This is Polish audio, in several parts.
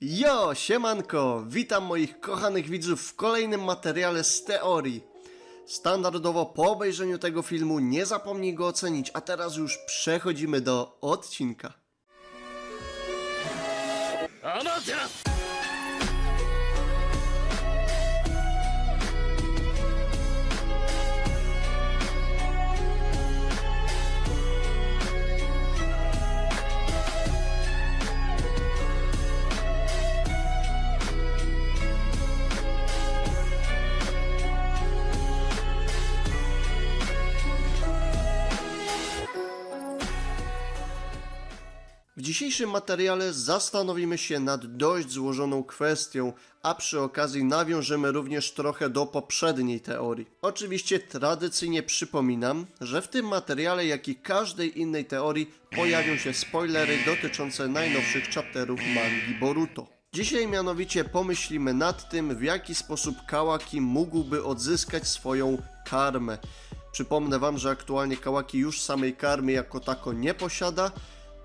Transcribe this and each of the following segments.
Jo, siemanko! Witam moich kochanych widzów w kolejnym materiale z teorii. Standardowo po obejrzeniu tego filmu nie zapomnij go ocenić, a teraz już przechodzimy do odcinka. Dzisiejszym materiale zastanowimy się nad dość złożoną kwestią, a przy okazji nawiążemy również trochę do poprzedniej teorii. Oczywiście tradycyjnie przypominam, że w tym materiale, jak i każdej innej teorii, pojawią się spoilery dotyczące najnowszych chapterów mangi Boruto. Dzisiaj mianowicie pomyślimy nad tym, w jaki sposób Kawaki mógłby odzyskać swoją karmę. Przypomnę wam, że aktualnie Kawaki już samej karmy jako tako nie posiada,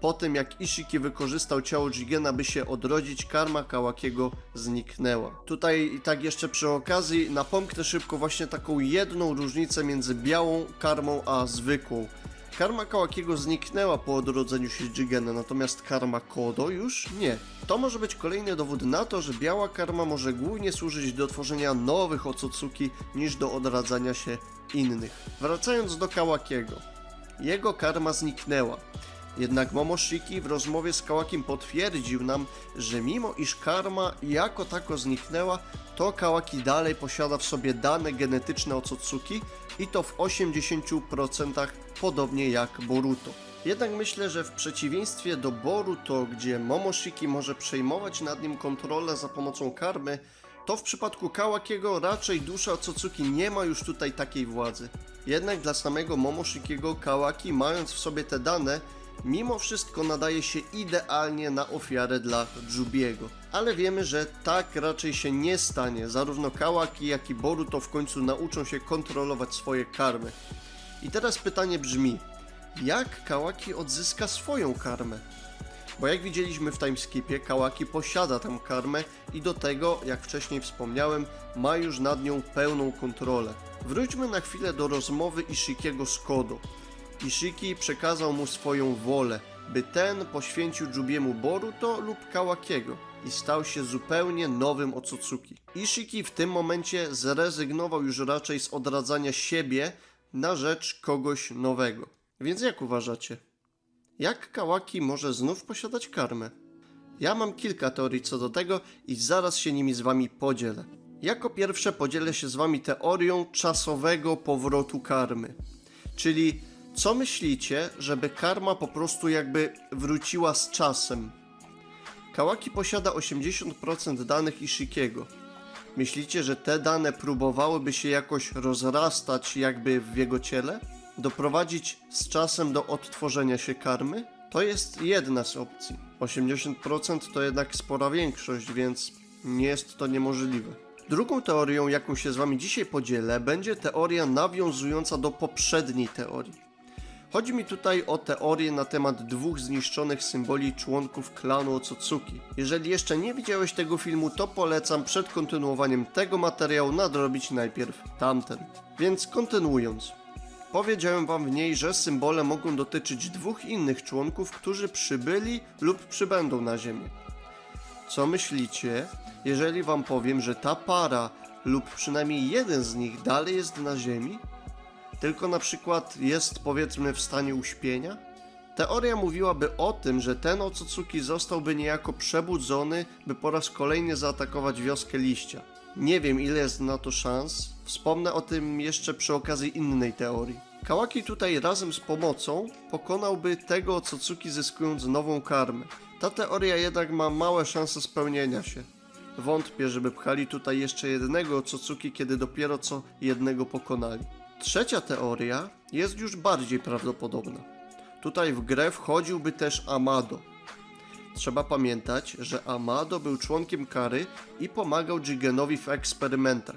po tym jak Ishiki wykorzystał ciało Jigena, by się odrodzić, karma Kawakiego zniknęła. Tutaj i tak jeszcze przy okazji napomknę szybko właśnie taką jedną różnicę między białą karmą a zwykłą. Karma Kawakiego zniknęła po odrodzeniu się Jigena, natomiast karma Kodo już nie. To może być kolejny dowód na to, że biała karma może głównie służyć do tworzenia nowych Otsutsuki niż do odradzania się innych. Wracając do Kawakiego. Jego karma zniknęła. Jednak Momoshiki w rozmowie z Kałakim potwierdził nam, że mimo iż karma jako tako zniknęła, to Kałaki dalej posiada w sobie dane genetyczne Otsutsuki i to w 80% podobnie jak Boruto. Jednak myślę, że w przeciwieństwie do Boruto, gdzie Momoshiki może przejmować nad nim kontrolę za pomocą karmy, to w przypadku Kałakiego raczej dusza Otsutsuki nie ma już tutaj takiej władzy. Jednak dla samego Momoshikiego Kałaki, mając w sobie te dane, mimo wszystko nadaje się idealnie na ofiarę dla Jubiego. Ale wiemy, że tak raczej się nie stanie. Zarówno Kawaki, jak i Boruto w końcu nauczą się kontrolować swoje karmy. I teraz pytanie brzmi, jak Kawaki odzyska swoją karmę? Bo jak widzieliśmy w timeskipie, Kawaki posiada tam karmę i do tego, jak wcześniej wspomniałem, ma już nad nią pełną kontrolę. Wróćmy na chwilę do rozmowy Ishikiego z Kodo. Ishiki przekazał mu swoją wolę, by ten poświęcił Jubiemu Boruto lub Kawakiego i stał się zupełnie nowym Otsutsuki. Ishiki w tym momencie zrezygnował już raczej z odradzania siebie na rzecz kogoś nowego. Więc jak uważacie? Jak Kawaki może znów posiadać karmę? Ja mam kilka teorii co do tego i zaraz się nimi z wami podzielę. Jako pierwsze podzielę się z wami teorią czasowego powrotu karmy. Czyli co myślicie, żeby karma po prostu jakby wróciła z czasem? Kawaki posiada 80% danych Ishikiego. Myślicie, że te dane próbowałyby się jakoś rozrastać jakby w jego ciele? Doprowadzić z czasem do odtworzenia się karmy? To jest jedna z opcji. 80% to jednak spora większość, więc nie jest to niemożliwe. Drugą teorią, jaką się z wami dzisiaj podzielę, będzie teoria nawiązująca do poprzedniej teorii. Chodzi mi tutaj o teorię na temat dwóch zniszczonych symboli członków klanu Otsutsuki. Jeżeli jeszcze nie widziałeś tego filmu, to polecam przed kontynuowaniem tego materiału nadrobić najpierw tamten. Więc kontynuując. Powiedziałem wam w niej, że symbole mogą dotyczyć dwóch innych członków, którzy przybyli lub przybędą na Ziemię. Co myślicie, jeżeli wam powiem, że ta para lub przynajmniej jeden z nich dalej jest na Ziemi? Tylko na przykład jest powiedzmy w stanie uśpienia? Teoria mówiłaby o tym, że ten Otsutsuki zostałby niejako przebudzony, by po raz kolejny zaatakować wioskę liścia. Nie wiem ile jest na to szans, wspomnę o tym jeszcze przy okazji innej teorii. Kawaki tutaj razem z pomocą pokonałby tego Otsutsuki zyskując nową karmę. Ta teoria jednak ma małe szanse spełnienia się. Wątpię, żeby pchali tutaj jeszcze jednego Otsutsuki, kiedy dopiero co jednego pokonali. Trzecia teoria jest już bardziej prawdopodobna. Tutaj w grę wchodziłby też Amado. Trzeba pamiętać, że Amado był członkiem Kary i pomagał Jigenowi w eksperymentach.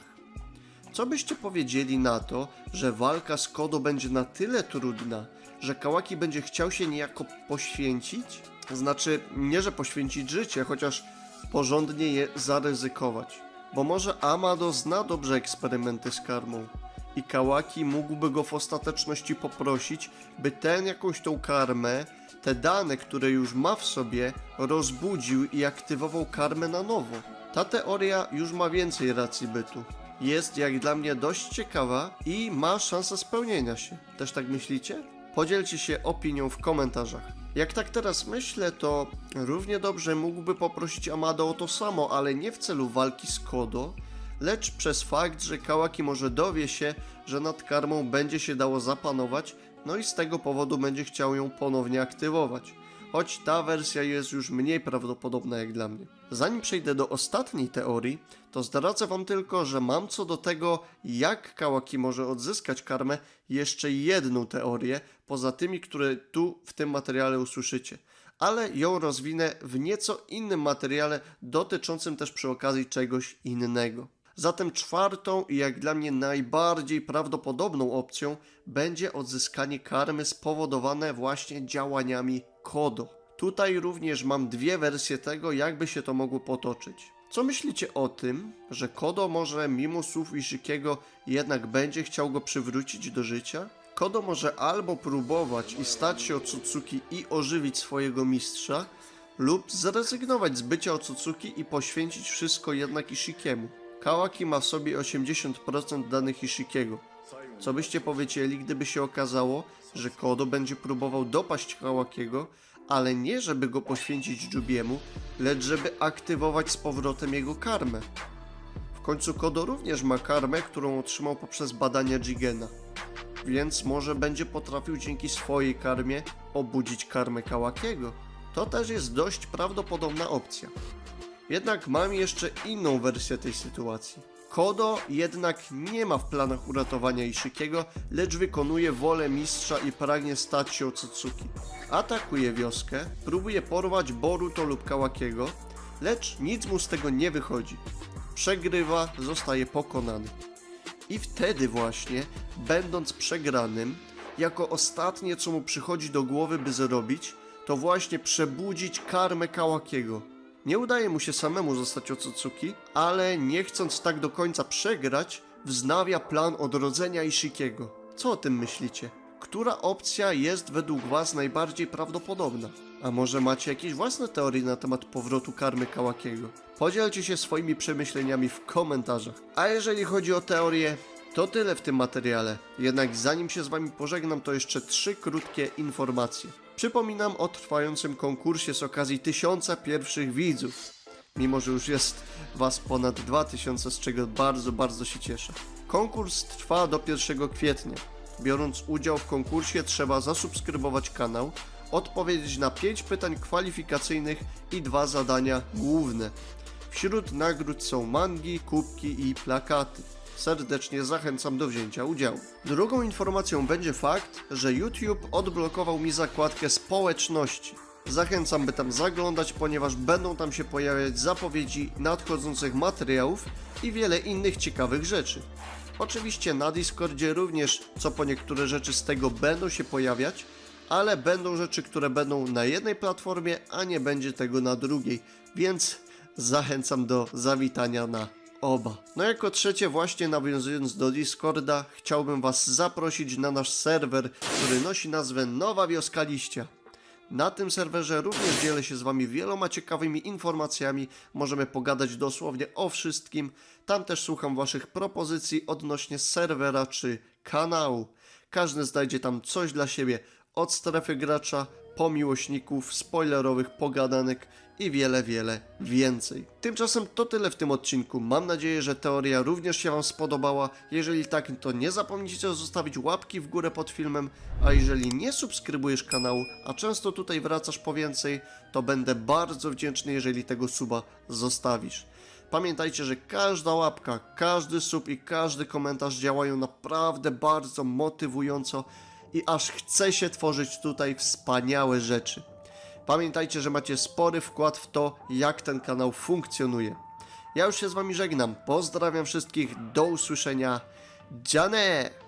Co byście powiedzieli na to, że walka z Kodo będzie na tyle trudna, że Kawaki będzie chciał się niejako poświęcić? Znaczy, nie że poświęcić życie, chociaż porządnie je zaryzykować. Bo może Amado zna dobrze eksperymenty z karmą i Kałaki mógłby go w ostateczności poprosić, by ten jakąś tą karmę, te dane, które już ma w sobie, rozbudził i aktywował karmę na nowo. Ta teoria już ma więcej racji bytu. Jest jak dla mnie dość ciekawa i ma szansę spełnienia się. Też tak myślicie? Podzielcie się opinią w komentarzach. Jak tak teraz myślę, to równie dobrze mógłby poprosić Amado o to samo, ale nie w celu walki z Kodo, lecz przez fakt, że Kałaki może dowie się, że nad karmą będzie się dało zapanować, no i z tego powodu będzie chciał ją ponownie aktywować. Choć ta wersja jest już mniej prawdopodobna jak dla mnie. Zanim przejdę do ostatniej teorii, to zdradzę wam tylko, że mam co do tego, jak Kałaki może odzyskać karmę, jeszcze jedną teorię, poza tymi, które tu w tym materiale usłyszycie. Ale ją rozwinę w nieco innym materiale, dotyczącym też przy okazji czegoś innego. Zatem czwartą i jak dla mnie najbardziej prawdopodobną opcją będzie odzyskanie karmy spowodowane właśnie działaniami Kodo. Tutaj również mam dwie wersje tego, jakby się to mogło potoczyć. Co myślicie o tym, że Kodo może mimo słów Ishikiego jednak będzie chciał go przywrócić do życia? Kodo może albo próbować i stać się Otsutsuki i ożywić swojego mistrza, lub zrezygnować z bycia Otsutsuki i poświęcić wszystko jednak Ishikiemu. Kawaki ma w sobie 80% danych Ishikiego. Co byście powiedzieli, gdyby się okazało, że Kodo będzie próbował dopaść Kawakiego, ale nie żeby go poświęcić Jubiemu, lecz żeby aktywować z powrotem jego karmę. W końcu Kodo również ma karmę, którą otrzymał poprzez badania Jigena. Więc może będzie potrafił dzięki swojej karmie obudzić karmę Kawakiego. To też jest dość prawdopodobna opcja. Jednak mam jeszcze inną wersję tej sytuacji. Kodo jednak nie ma w planach uratowania Ishikiego, lecz wykonuje wolę mistrza i pragnie stać się Otsutsuki. Atakuje wioskę, próbuje porwać Boruto lub Kawakiego, lecz nic mu z tego nie wychodzi. Przegrywa, zostaje pokonany. I wtedy właśnie, będąc przegranym, jako ostatnie co mu przychodzi do głowy by zrobić, to właśnie przebudzić karmę Kawakiego. Nie udaje mu się samemu zostać Otsutsuki, ale nie chcąc tak do końca przegrać, wznawia plan odrodzenia Ishikiego. Co o tym myślicie? Która opcja jest według Was najbardziej prawdopodobna? A może macie jakieś własne teorie na temat powrotu karmy Kawakiego? Podzielcie się swoimi przemyśleniami w komentarzach. A jeżeli chodzi o teorię, to tyle w tym materiale. Jednak zanim się z Wami pożegnam, to jeszcze trzy krótkie informacje. Przypominam o trwającym konkursie z okazji tysiąca pierwszych widzów. Mimo, że już jest Was ponad 2000, z czego bardzo, bardzo się cieszę. Konkurs trwa do 1 kwietnia. Biorąc udział w konkursie, trzeba zasubskrybować kanał, odpowiedzieć na 5 pytań kwalifikacyjnych i dwa zadania główne. Wśród nagród są mangi, kubki i plakaty. Serdecznie zachęcam do wzięcia udziału. Drugą informacją będzie fakt, że YouTube odblokował mi zakładkę społeczności. Zachęcam, by tam zaglądać, ponieważ będą tam się pojawiać zapowiedzi nadchodzących materiałów i wiele innych ciekawych rzeczy. Oczywiście na Discordzie również co po niektóre rzeczy z tego będą się pojawiać, ale będą rzeczy, które będą na jednej platformie, a nie będzie tego na drugiej, więc zachęcam do zawitania na oba. No jako trzecie właśnie nawiązując do Discorda, chciałbym Was zaprosić na nasz serwer, który nosi nazwę Nowa Wioska Liścia. Na tym serwerze również dzielę się z Wami wieloma ciekawymi informacjami, możemy pogadać dosłownie o wszystkim. Tam też słucham Waszych propozycji odnośnie serwera czy kanału. Każdy znajdzie tam coś dla siebie, od strefy gracza po miłośników, spoilerowych pogadanek i wiele, wiele więcej. Tymczasem to tyle w tym odcinku. Mam nadzieję, że teoria również się Wam spodobała. Jeżeli tak, to nie zapomnijcie zostawić łapki w górę pod filmem, a jeżeli nie subskrybujesz kanału, a często tutaj wracasz po więcej, to będę bardzo wdzięczny, jeżeli tego suba zostawisz. Pamiętajcie, że każda łapka, każdy sub i każdy komentarz działają naprawdę bardzo motywująco i aż chce się tworzyć tutaj wspaniałe rzeczy. Pamiętajcie, że macie spory wkład w to, jak ten kanał funkcjonuje. Ja już się z Wami żegnam. Pozdrawiam wszystkich. Do usłyszenia. Dziane!